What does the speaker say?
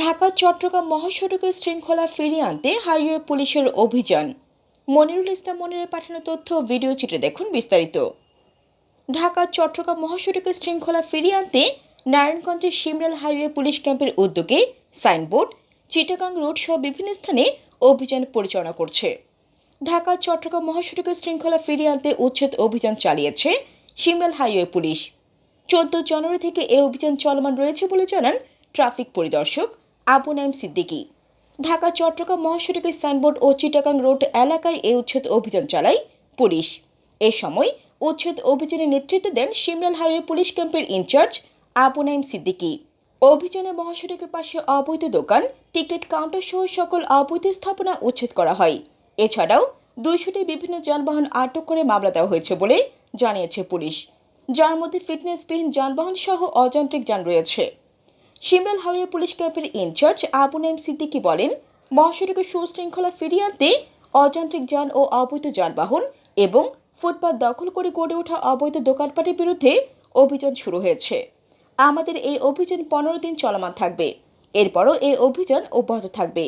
ঢাকা, চট্টগ্রাম মহাসড়কের শৃঙ্খলা ফিরিয়ে আনতে হাইওয়ে পুলিশের অভিযান। মনিরুল ইসলাম মনিরের পাঠানো তথ্য ভিডিও চিত্রে দেখুন বিস্তারিত। ঢাকা, চট্টগ্রাম মহাসড়কের শৃঙ্খলা ফিরিয়ে আনতে নারায়ণগঞ্জের শিমরাল হাইওয়ে পুলিশ ক্যাম্পের উদ্যোগে সাইনবোর্ড, চিটাগাং রোড সহ বিভিন্ন স্থানে অভিযান পরিচালনা করছে। ঢাকা, চট্টগ্রাম মহাসড়কের শৃঙ্খলা ফিরিয়ে আনতে উচ্ছেদ অভিযান চালিয়েছে সিমরাল হাইওয়ে পুলিশ। চোদ্দ জানুয়ারি থেকে এ অভিযান চলমান রয়েছে বলে জানান ট্রাফিক পরিদর্শক আবু নাইম সিদ্দিকী। ঢাকা, চট্টগ্রাম মহাসড়কের সাইনবোর্ড ও চিটাগাং রোড এলাকায় এই উচ্ছেদ অভিযান চালায় পুলিশ। এ সময় উচ্ছেদ অভিযানে নেতৃত্ব দেন সিমরাল হাইওয়ে পুলিশ ক্যাম্পের ইনচার্জ আবু নাইম সিদ্দিকী। অভিযানে মহাসড়কের পাশে অবৈধ দোকান, টিকিট কাউন্টার সহ সকল অবৈধ স্থাপনা উচ্ছেদ করা হয়। এছাড়াও দুইশোটি বিভিন্ন যানবাহন আটক করে মামলা দেওয়া হয়েছে বলে জানিয়েছে পুলিশ। যার মধ্যে ফিটনেসবিহীন যানবাহন সহ অযান্ত্রিক যান রয়েছে। সিমরাল হাইওয়ে পুলিশ ক্যাম্পের ইনচার্জ আবু নাইম সিদ্দিকি বলেন, মহাসড়কে সুশৃঙ্খলা ফিরিয়ে আনতে অযান্ত্রিক যান ও অবৈধ যানবাহন এবং ফুটপাথ দখল করে গড়ে ওঠা অবৈধ দোকানপাটের বিরুদ্ধে অভিযান শুরু হয়েছে। আমাদের এই অভিযান পনেরো দিন চলমান থাকবে। এরপরও এই অভিযান অব্যাহত থাকবে।